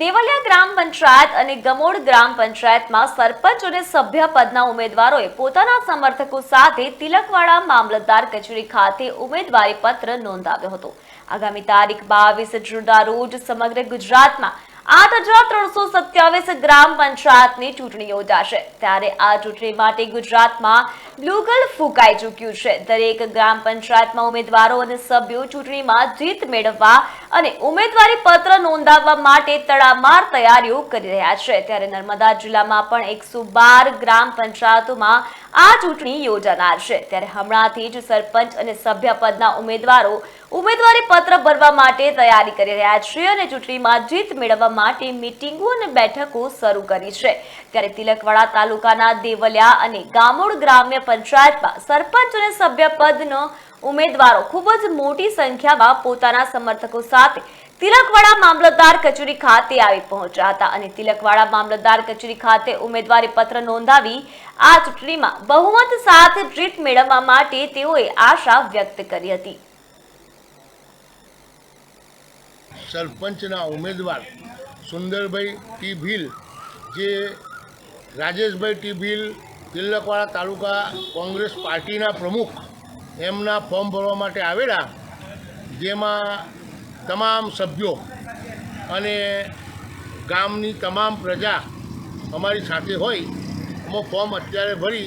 દેવલિયા ગ્રામ પંચાયત અને ગમોડ ગ્રામ પંચાયતમાં સરપંચ અને સભ્ય પદના ઉમેદવારોએ પોતાના સમર્થકો સાથે તિલકવાડા મામલતદાર કચેરી ખાતે ઉમેદવારી પત્ર નોંધાવ્યો હતો. આગામી તારીખ બાવીસ જૂનના રોજ સમગ્ર ગુજરાતમાં આઠ હજાર ત્રણસો સત્યાવીસ ગ્રામ પંચાયતની ચૂંટણી યોજાશે. ત્યારે આ ચૂંટણી માટે ગુજરાતમાં બ્લુગલ ફૂંકાઈ ચૂક્યું છે. દરેક ગ્રામ પંચાયતમાં ઉમેદવારો અને સભ્યો ચૂંટણીમાં જીત મેળવવા અને ઉમેદવારી પત્ર નોંધાવવા માટે તડામાર તૈયારીઓ કરી રહ્યા છે. ત્યારે નર્મદા જિલ્લામાં પણ એકસો ગ્રામ પંચાયતોમાં આ ચૂંટણી યોજાનાર છે. ત્યારે હમણાંથી જ સરપંચ અને સભ્ય પદના ઉમેદવારો ઉમેદવારી પત્ર ભરવા માટે તૈયારી કરી રહ્યા છે અને ચૂંટણીમાં જીત મેળવવા માટે મિટિંગો અને બેઠકો શરૂ કરી છે. ત્યારે તિલકવાડા તાલુકાના દેવલિયા અને ગામોડ ગ્રામ્ય પંચાયતમાં સરપંચ અને સભ્ય પદનો ઉમેદવારો ખૂબ જ મોટી સંખ્યામાં પોતાના સમર્થકો સાથે તિલકવાડા મામલતદાર કચેરી ખાતે આવી પહોંચ્યા હતા અને તિલકવાડા મામલતદાર કચેરી ખાતે ઉમેદવારી પત્ર નોંધાવી આ ચૂંટણીમાં બહુમત સાથે જીત મેળવવા માટે તેઓએ આશા વ્યક્ત કરી હતી. સરપંચના ઉમેદવાર સુંદરભાઈ ટી ભીલ, જે રાજેશભાઈ ટી ભીલ તિલકવાડા તાલુકા કોંગ્રેસ પાર્ટીના પ્રમુખ એમના ફોર્મ ભરવા માટે આવેલા, જેમાં તમામ સભ્યો અને ગામની તમામ પ્રજા અમારી સાથે હોય અમે ફોર્મ અત્યારે ભરી